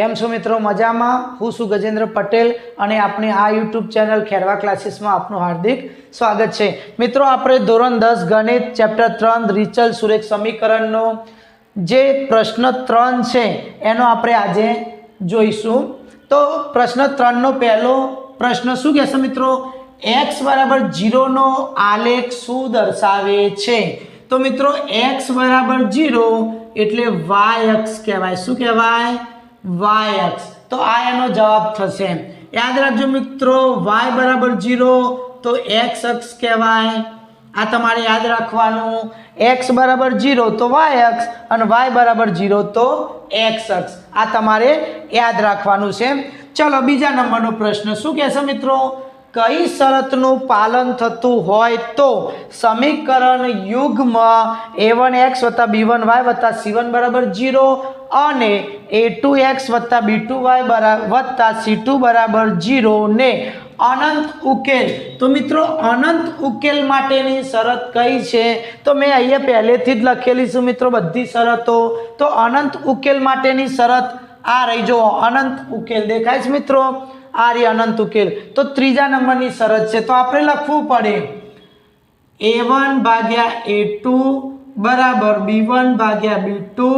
કેમ છો મિત્રો? મજામાં? હું છું ગજેન્દ્ર પટેલ અને આપણી આ યુટ્યુબ ચેનલ ખેરવા ક્લાસીસમાં આપનું હાર્દિક સ્વાગત છે. મિત્રો, આપણે ધોરણ દસ ગણિત, ચેપ્ટર ત્રણ, રિચલ સુરેખ સમીકરણનો જે પ્રશ્ન ત્રણ છે, એનો આપણે આજે જોઈશું. તો પ્રશ્ન ત્રણનો પહેલો પ્રશ્ન શું કહેશે મિત્રો? એક્સ બરાબર જીરોનો આલેખ શું દર્શાવે છે? તો મિત્રો, એક્સ બરાબર જીરો એટલે વાય અક્ષ કહેવાય. શું કહેવાય? વાય અક્ષ. તો આ એનો જવાબ થશે. યાદ રાખજો મિત્રો, વાય બરાબર જીરો તો એક્સ અક્ષ કહેવાય. આ તમારે યાદ રાખવાનું. એક્સ બરાબર જીરો તો વાય અક્ષ. અને વાય બરાબર જીરો તો એક્સ અક્ષ. આ તમારે યાદ રાખવાનું છે. ચલો બીજા નંબરનો પ્રશ્ન. શું કહેશે મિત્રો? કઈ શરતનું પાલન થતું હોય તો સમીકરણ યુગ્મ એ વન એક્સ વત્તા બી વન વાય વત્તા સી વન બરાબર જીરો અને એ ટુ એક્સ વત્તા બી ટુ વાય વત્તા સી ટુ બરાબર જીરો ને અનંત ઉકેલ. તો મિત્રો, અનંત ઉકેલ માટેની શરત કઈ છે? તો મેં અહીંયા પહેલેથી જ લખેલી છું મિત્રો બધી શરતો. તો અનંત ઉકેલ માટેની શરત આ રહી. જો અનંત ઉકેલ દેખાય છે મિત્રો. આ રહી અનંત ઉકેલ. તો ત્રીજા નંબરની શરત છે. તો આપણે લખવું પડે. એ વન ભાગ્યા એ ટુ બરાબર બી વન ભાગ્યા બી ટુ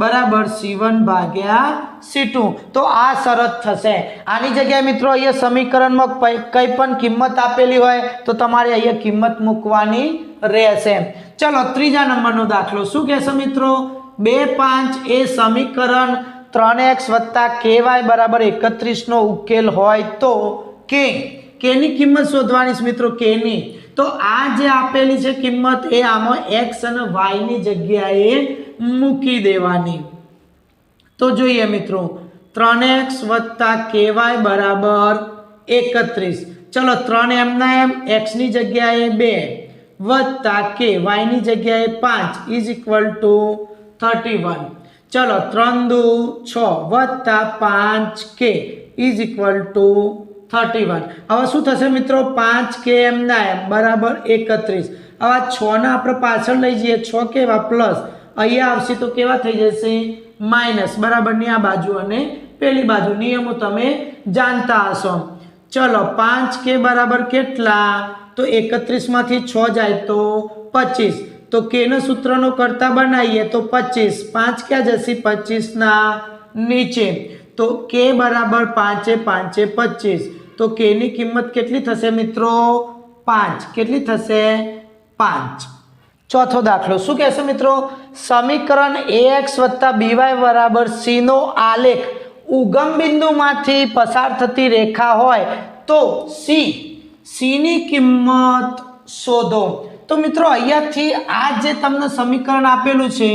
બરાબર સી વન ભાગ્યા સી ટુ તો આ શરત થશે. આની જગ્યાએ મિત્રો અહીંયા સમીકરણમાં કંઈ પણ કિંમત આપેલી હોય તો તમારે અહીંયા કિંમત મૂકવાની રહેશે. ચલો ત્રીજા નંબરનો દાખલો. શું કહેશે મિત્રો? બે પાંચ એ સમીકરણ ત્રણ એક્સ વત્તા કેવાય બરાબર એકત્રીસનો ઉકેલ હોય તો કે કેની કિંમત શોધવાની છે મિત્રો કેની તો આ જે આપેલી છે કિંમત એ આમાં એક્સ અને વાયની જગ્યાએ મૂકી દેવાની. તો જોઈએ મિત્રો, ત્રણ એક્સ વત્તા કેવાય બરાબર એકત્રીસ. ચલો, ત્રણ એમના એમ એક્સની જગ્યાએ બે, વત્તા કે વાયની જગ્યાએ પાંચ is equal to thirty one ચલો ત્રણ દુ છ વત્તા પાંચ કે is equal to thirty one. હવે શું થશે મિત્રો? પાંચ કે એમના એમ બરાબર એકત્રીસ. હવે છના આપણે પાછળ લઈ જઈએ. છ કેવા પ્લસ? અહીંયા આવશે તો કેવા થઈ જશે? માઇનસ. બરાબરની આ બાજુ અને પેલી બાજુ. નિયમો તમે જાણતા હશો. ચલો પાંચ કે બરાબર કેટલા? તો એકત્રીસમાંથી છ જાય તો પચીસ. તો કેનો સૂત્રનો કરતા બનાવીએ તો પચીસ. પાંચ ક્યાં જશે? પચીસના નીચે. તો કે બરાબર પાંચે પાંચે પચીસ. તો કેની કિંમત કેટલી થશે મિત્રો? પાંચ. કેટલી થશે? પાંચ. ચોથો દાખલો. શું કહેશે મિત્રો? સમીકરણ એ એક્સ વત્તા બીવાય બરાબર સીનો આલેખ ઉગમ બિંદુમાંથી પસાર થતી રેખા હોય તો સી સીની કિંમત શોધો. તો મિત્રો, અહીંયાથી આ જે તમને સમીકરણ આપેલું છે,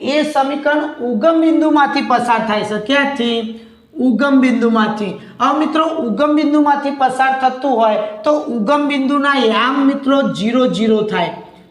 એ સમીકરણ ઉગમ બિંદુમાંથી પસાર થાય છે. ક્યાંથી? ઉગમ બિંદુમાંથી. હવે મિત્રો, ઉગમ બિંદુમાંથી પસાર થતું હોય તો ઉગમ બિંદુના યામ મિત્રો, જીરો જીરો થાય.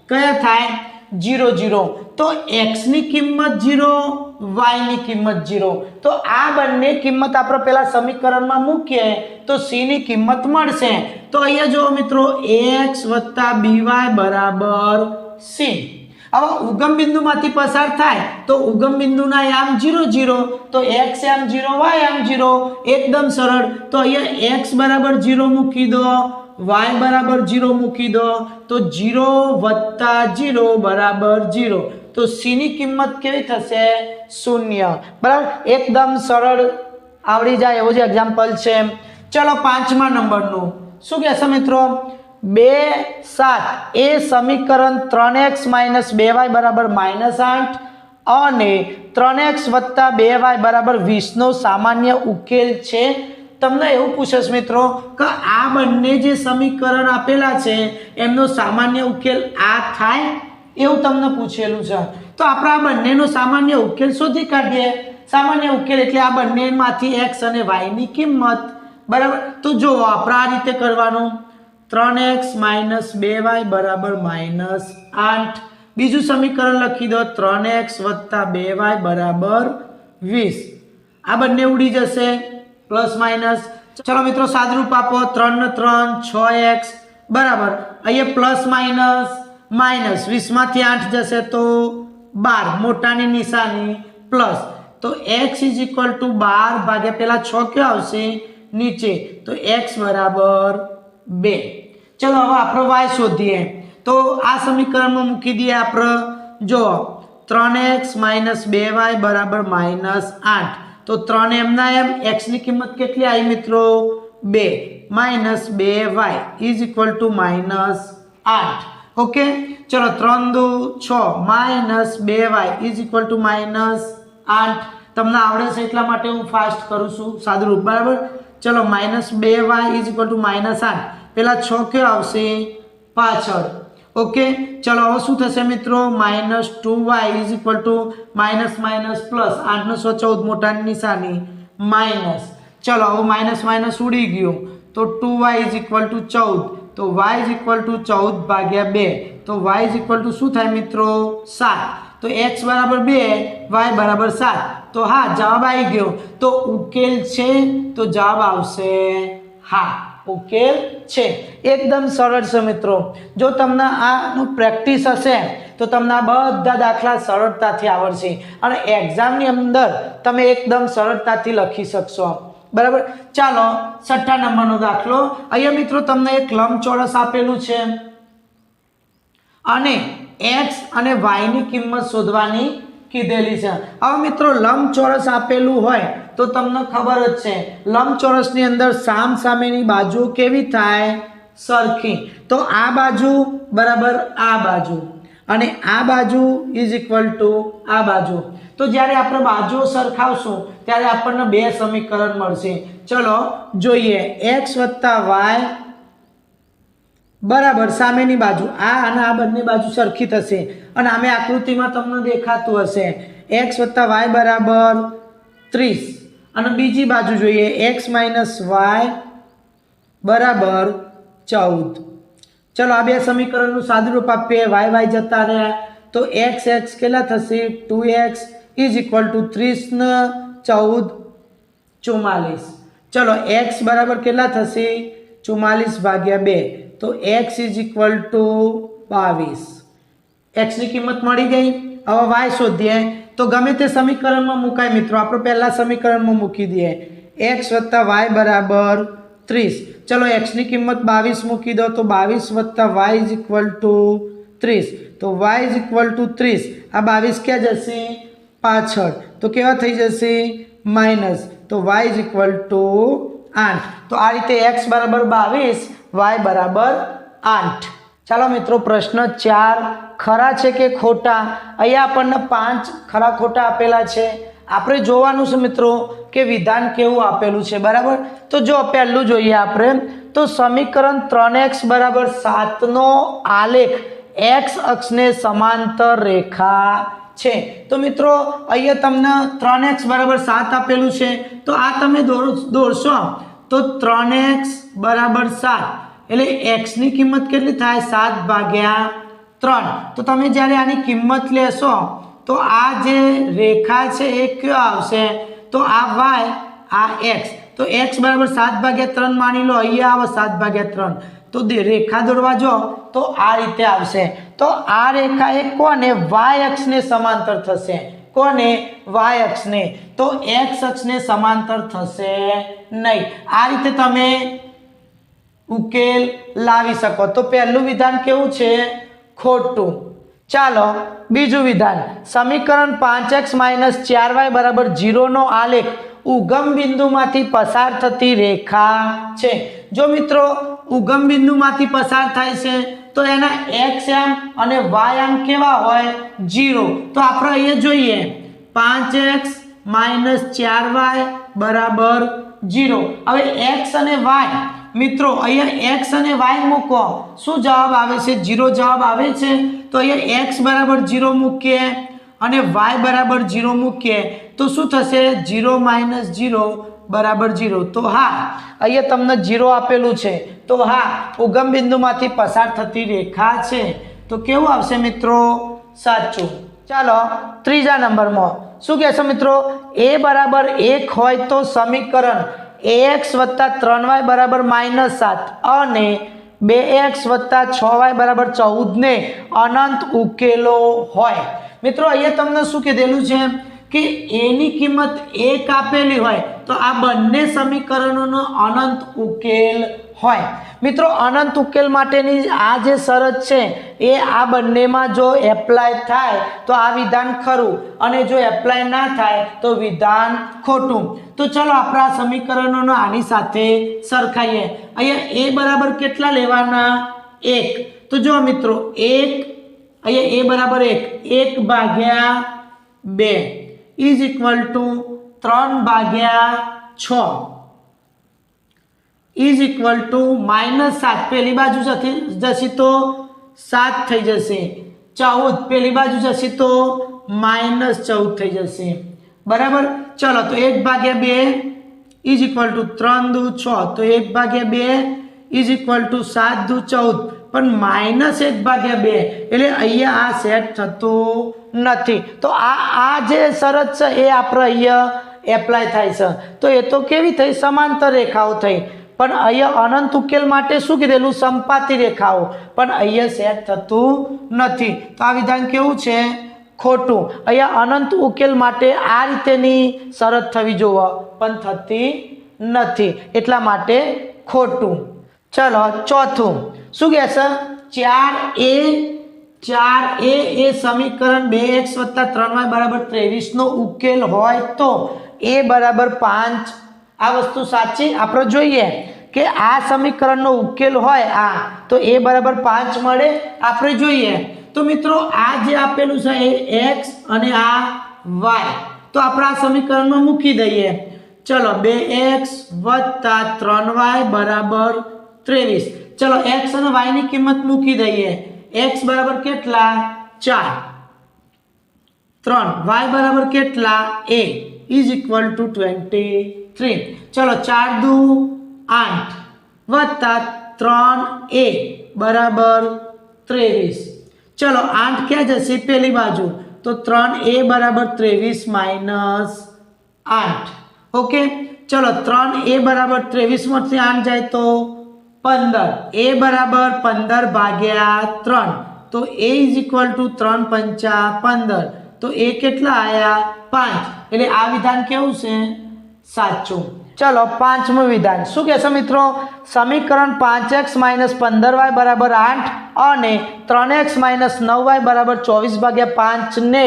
કયા થાય? Zero zero. તો એક્સની કિંમત જીરો વાયની કિંમત જીરો. તો આ બંને કિંમત આપણે પેલા સમીકરણમાં મૂકીએ તો સીની કિંમત મળશે. તો અહીંયા જુઓ મિત્રો એક્સ વત્તા બીવાય બરાબર સી હવે ઉગમ બિંદુમાંથી પસાર થાય તો ઉગમ બિંદુના આમ જીરો જીરો. તો એક્સ એમ જીરો વાય આમ જીરો. એકદમ સરળ. તો અહીંયા એક્સ બરાબર જીરો મૂકી દો. વાય બરાબર જીરો મૂકી દો, તો જીરો વત્તા જીરો બરાબર જીરો. તો સીની કિંમત કેવી થશે? શૂન્ય. બરાબર? એકદમ સરળ આવડી જાય એવું જે એક્ઝામ્પલ છે. ચલો પાંચમા નંબરનું. શું કહેશે મિત્રો? બે સાત. એ સમીકરણ ત્રણ એક્સ માઇનસ બે વાય બરાબર માઇનસ આઠ અને ત્રણ એક્સ વત્તા બે વાય બરાબર વીસનો સામાન્ય ઉકેલ છે. તમને એવું પૂછેશ મિત્રો કે આ બંને જે સમીકરણ આપેલા છે, એમનો સામાન્ય ઉકેલ આ થાય? એવું તમને પૂછેલું છે. તો આપણે આ બંનેનો સામાન્ય ઉકેલ શોધી કાઢીએ. સામાન્ય ઉકેલ એટલે આ બંનેમાંથી એક્સ અને વાયની કિંમત. બરાબર? તો જો આપણે આ રીતે કરવાનું. ત્રણ એક્સ માઇનસ બે વાય બરાબર માઇનસ આઠ. બીજું સમીકરણ લખી દો, ત્રણ એક્સ વત્તા બે વાય બરાબર વીસ. આ બંને ઉડી જશે. Plus minus. ચલો મિત્રો, સાદરૂપ આપો. ત્રણ ત્રણ, છ એક્સ. બરાબર. અહીંયા પ્લસ માઇનસ માઇનસ. વીસમાંથી આઠ જશે તો બાર. મોટાની નિશાની પ્લસ. તો એક્સ ઇઝ ઇક્વલ ટુ બાર ભાગ્યા પહેલાં છ કયો આવશે? નીચે. તો એક્સ બરાબર બે. ચલો, હવે આપણે વાય શોધીએ. તો આ સમીકરણમાં મૂકી દઈએ આપણે. જો ત્રણ એક્સ માઇનસ બે વાય બરાબર માઇનસ આઠ. તો ત્રણ એમના એમ એક્સની કિંમત કેટલી આવી મિત્રો? બે. માઇનસ બે y is equal to minus આઠ. ઓકે ચલો ત્રણ દુ છ. માઇનસ બે y is equal to minus આઠ. તમને આવડે છે એટલા માટે હું ફાસ્ટ કરું છું. સાદુરૂપ બરાબર? ચલો માઇનસ બે y is equal to minus આઠ. પહેલાં છ કયો આવશે? પાછળ. ઓકે ચલો હવે શું થશે મિત્રો? Minus two y is equal to minus minus plus આઠનો સો ચૌદ મોટાની નિશાની માઇનસ ચલો હવે માઇનસ માઇનસ ઉડી ગયું. તો two y is equal to ચૌદ. તો વાય ઇઝ ઇક્વલ ટુ ચૌદ ભાગ્યા બે. તો વાય ઇઝ ઇક્વલ ટુ શું થાય મિત્રો? સાત. તો એક્સ બરાબર બે વાય બરાબર સાત. તો હા, જવાબ આવી ગયો. તો ઉકેલ છે, તો જવાબ આવશે હા. ઉકેલ છે. એકદમ સરળ છે મિત્રો. જો તમને આનું પ્રેક્ટિસ હશે, તો તમને આ બધા દાખલા સરળતાથી આવડશે. અને એક્ઝામની અંદર તમે એકદમ સરળતાથી લખી શકશો. બરાબર? ચાલો, છઠ્ઠા નંબરનો દાખલો. અહીંયા મિત્રો તમને એક લંબચોરસ આપેલું છે. અને એક્સ અને વાયની કિંમત શોધવાની કીધેલી છે. હવે મિત્રો, લંબચોરસ આપેલું હોય તો તમને ખબર જ છે, લંબચોરસની અંદર સામ સામેની બાજુ કેવી થાય? સરખી. તો આ બાજુ બરાબર આ બાજુ. અને આ બાજુ ઇઝ ઇક્વલ ટુ આ બાજુ. તો જ્યારે આપણે બાજુઓ સરખાવશું, ત્યારે આપણને બે સમીકરણ મળશે. ચલો, જોઈએ. એક્સ વત્તા વાય બરાબર, સામેની બાજુ. આ અને આ બંને બાજુ સરખી થશે. અને આમે આકૃતિમાં તમને દેખાતું હશે. એક્સ વત્તા વાય બરાબર ત્રીસ. અને બીજી બાજુ જોઈએ, એક્સ માઇનસ વાય બરાબર ચૌદ. ચલો, આ બે સમીકરણનું સાદુરૂપ આપીએ. વાય વાય જતા રહ્યા. તો એક્સ એક્સ કેટલા થશે? Two x is equal to ત્રીસ ને ચૌદ ચુમ્માલીસ ચલો, એક્સ બરાબર કેટલા થશે? ચુમ્માલીસ ભાગ્યા બે. તો એક્સ ઇઝ ઇક્વલ ટુ બાવીસ. એક્સની કિંમત મળી ગઈ. હવે વાય શોધીએ. તો ગમે તે સમીકરણમાં મુકાય મિત્રો, આપણે પહેલાં સમીકરણમાં મૂકી દઈએ. એક્સ વત્તા વાય બરાબર ત્રીસ. ચલો એક્સની કિંમત બાવીસ મૂકી દો, તો બાવીસ વત્તા વાય ઇઝ ઇક્વલ ટુ ત્રીસ. તો વાય ઇઝ ઇક્વલ ટુ ત્રીસ. આ બાવીસ ક્યાં જશે? પાછળ. તો કેવા થઈ જશે? માઇનસ તો વાય ઇઝ ઇક્વલ ટુ આઠ. તો આ રીતે એક્સ બરાબર બાવીસ વાય બરાબર આઠ. ચાલો મિત્રો, પ્રશ્ન ચાર. ખરા છે કે ખોટા? અહીંયા આપણને પાંચ ખરા ખોટા આપેલા છે. આપણે જોવાનું છે મિત્રો કે વિધાન કેવું આપેલું છે, બરાબર? તો જો પહેલું જોઈએ આપણે, તો સમીકરણ ત્રણ એક્સ બરાબર સાતનો આલેખ એક્સ અક્ષને સમાંતર રેખા છે. તો મિત્રો, અહીંયા તમને ત્રણ એક્સ બરાબર સાત આપેલું છે. તો આ તમે દોર દોરશો. તો ત્રણ એક્સ બરાબર સાત. એટલે એક્સની કિંમત કેટલી થાય? સાત ભાગ્યા ત્રણ. તો તમે જ્યારે આની કિંમત લેશો, તો આ જે રેખા છે એ કયો આવશે? તો આ વાય, આ એક્સ. તો એક્સ બરાબર સાત ભાગ્યા ત્રણ માની લો, અહીંયા આવે સાત ભાગ્યા ત્રણ. તો રેખા દોરવા જો, તો આ રીતે આવશે. તો આ રેખા એ કોને? વાય અક્ષને સમાંતર થશે. કોને? વાય અક્ષને. તો એક્સ અક્ષને સમાંતર થશે નહીં. આ રીતે તમે ઉકેલ લાવી શકો. તો પહેલું વિધાન કેવું છે? ખોટું. ચાલો, બીજું વિધાન. સમીકરણ પાંચ એક્સ માઇનસ ચાર વાય બરાબર જીરોનો આલેખ ઉગમ બિંદુમાંથી પસાર થતી રેખા છે. જો મિત્રો, ઉગમ બિંદુમાંથી પસાર થાય છે તો એના એક્સ એમ અને વાય એમ કેવા હોય? જીરો તો આપણે અહીંયા જોઈએ. પાંચ એક્સ માઇનસ ચાર વાય બરાબર જીરો હવે એક્સ અને વાય મિત્રો, અહીંયા એક્સ અને વાય મૂકો. શું જવાબ આવે છે? જીરો જવાબ આવે છે? તો અહીંયા એક્સ બરાબર જીરો મૂકીએ. અને વાય બરાબર જીરો મૂકીએ, તો શું થશે? જીરો માઇનસ જીરો બરાબર જીરો તો હા, અહીંયા તમને જીરો આપેલું છે. તો હા, ઉગમ બિંદુમાંથી પસાર થતી રેખા છે. તો કેવું આવશે મિત્રો? સાચું. ચાલો, ત્રીજા નંબરમાં. શું કહેશો મિત્રો? એ બરાબર એક હોય તો સમીકરણ એક્સ વત્તા ત્રણ વાય બરાબર માઇનસ સાત અને બે એક્સ વત્તા છ વાય બરાબર ચૌદને અનંત ઉકેલો હોય. મિત્રો, અહીંયા તમને શું કીધેલું છે કે એની કિંમત એક આપેલી હોય તો આ બંને સમીકરણોનો અનંત ઉકેલ હોય. મિત્રો, અનંત ઉકેલ માટેની આ જે શરત છે, એ આ બંનેમાં જો એપ્લાય થાય તો આ વિધાન ખરું અને જો એપ્લાય ના થાય તો વિધાન ખોટું. તો ચલો આપણે આ સમીકરણોનો આની સાથે સરખાઈએ. અહીંયા એ બરાબર કેટલા લેવાના? એક. તો જો મિત્રો, એક અહીંયા એ બરાબર એક. એક ભાગ્યા બે. ઇઝ ઇક્વલ ટુ ત્રણ ભાગ્યા છ. ઇઝ ઇક્વલ ટુ માઇનસ સાત. પેલી બાજુ જતી જશે તો સાત થઈ જશે. ચૌદ. પેલી બાજુ જશે તો માઇનસ ચૌદ થઈ જશે. બરાબર? ચલો, તો એક ભાગ્યા બે ઇઝ ઇક્વલ ટુ ત્રણ દુ છ. તો એક ભાગ્યા બે ઇઝ ઇક્વલ ટુ સાત દુ ચૌદ. પણ માઇનસ એક ભાગ્યા બે, એટલે અહીંયા આ સેટ થતું નથી. તો આ આ જે શરત છે એ આપણે અહીંયા એપ્લાય થાય છે. તો એ તો કેવી થઈ? સમાંતર રેખાઓ થઈ. પણ અહીંયા અનંત ઉકેલ માટે શું કીધેલું? સંપાતી રેખાઓ. પણ અહીંયા સેટ થતું નથી. તો આ વિધાન કેવું છે? ખોટું. અહીંયા અનંત ઉકેલ માટે આ રીતેની શરત થવી જોવા પણ થતી નથી. એટલા માટે ખોટું. ચલો, ચોથું. શું કહેશે ચાર એ ચાર એ એ સમીકરણ બે એક્સ વત્તા ત્રણ વાય બરાબર ત્રેવીસનો ઉકેલ હોય તો એ બરાબર પાંચ. આ વસ્તુ સાચી? આપણે જોઈએ કે આ સમીકરણનો ઉકેલ હોય આ, તો એ બરાબર પાંચ મળે. આપણે જોઈએ. તો મિત્રો, આ જે આપેલું છે એ એક્સ અને આ વાય. તો આપણે આ સમીકરણમાં મૂકી દઈએ. ચલો, બે એક્સ વત્તા ત્રણ વાય બરાબર ત્રેવીસ. ચલો એક્સ અને વાયની કિંમત મૂકી દઈએ. એક્સ બરાબર કેટલા? ચાર. ત્રણ. વાય બરાબર કેટલા? એ. Is equal to twenty three ચલો, ચાર દુ આઠ વત્તા ત્રણ એ બરાબર ત્રેવીસ. ચલો, આઠ ક્યાં જશે? પેલી બાજુ. તો ત્રણ એ બરાબર ત્રેવીસ માઇનસ આઠ. ઓકે? ચલો, ત્રણ એ બરાબર ત્રેવીસમાંથી આઠ જાય તો પંદર. એ બરાબર પંદર ભાગ્યા ત્રણ. તો એ ઇઝ ઇક્વલ ટુ ત્રણ પંચા પંદર. તો એ કેટલા આવ્યા પાંચ. એટલે આ વિધાન કેવું છે? સાચું ચલો પાંચમું વિધાન. શું કહેશો મિત્રો? સમીકરણ પાંચ એક્સ માઇનસ પંદર વાય બરાબર આઠ અને ત્રણ એક્સ માઇનસ નવ વાય બરાબર ચોવીસ ભાગ્યા પાંચને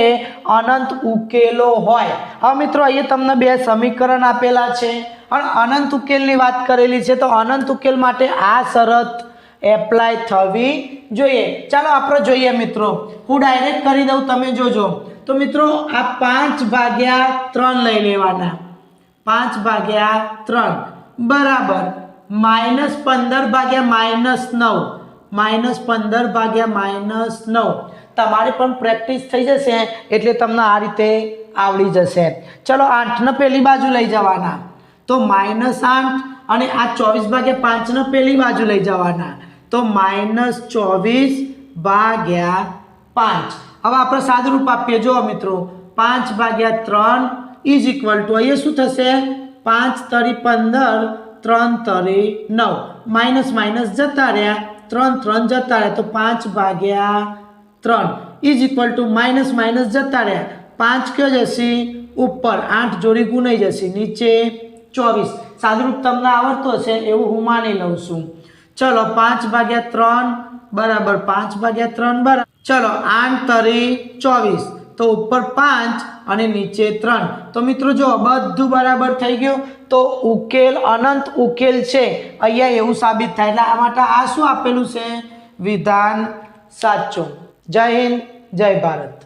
અનંત ઉકેલો હોય. હવે મિત્રો, અહીંયા તમને બે સમીકરણ આપેલા છે. અને અનંત ઉકેલની વાત કરેલી છે, તો અનંત ઉકેલ માટે આ શરત એપ્લાય થવી જોઈએ. ચાલો આપણે જોઈએ મિત્રો. હું ડાયરેક્ટ કરી દઉં, તમે જોજો. તો મિત્રો, આ પાંચ ભાગ્યા ત્રણ લઈ લેવાના. પાંચ ભાગ્યા ત્રણ. બરાબર. માઇનસ પંદર ભાગ્યા માઇનસ નવ. માઇનસ પંદર ભાગ્યા માઇનસ નવ. તમારી પણ પ્રેક્ટિસ થઈ જશે એટલે તમને આ રીતે આવડી જશે. ચલો, આઠને પેલી બાજુ લઈ જવાના. તો માઇનસ આઠ અને આ ચોવીસ ભાગ્યા પાંચને પેલી બાજુ લઈ જવાના. તો માઇનસ ચોવીસ ભાગ્યા પાંચ. હવે આપણે સાદુરૂપ આપીએ. જુઓ મિત્રો, પાંચ ભાગ્યા ત્રણ ઇઝ ઇક્વલ ટુ અહીંયા શું થશે? પાંચ તરી પંદર, ત્રણ તરી નવ. માઇનસ માઇનસ જતા રહ્યા. ત્રણ ત્રણ જતા રહ્યા. તો પાંચ ભાગ્યા ત્રણ. Is equal to minus minus જતા રહ્યા. પાંચ કયો જશે? ઉપર. આઠ જોડી ગુનાઈ જશે. નીચે ચોવીસ. સાદુરૂપ તમને આવડતો હશે, એવું હું માની લઉં છું. ચલો, પાંચ ભાગ્યા ત્રણ બરાબર. પાંચ ભાગ્યા ત્રણ બરાબર. ચલો, આઠ તરી ચોવીસ. તો ઉપર પાંચ અને નીચે ત્રણ. તો મિત્રો જો બધું બરાબર થઈ ગયું, તો ઉકેલ અનંત ઉકેલ છે. અહીંયા એવું સાબિત થાય. એટલે આ માટે આ શું આપેલું છે? વિધાન સાચું. જય હિન્દ, જય ભારત.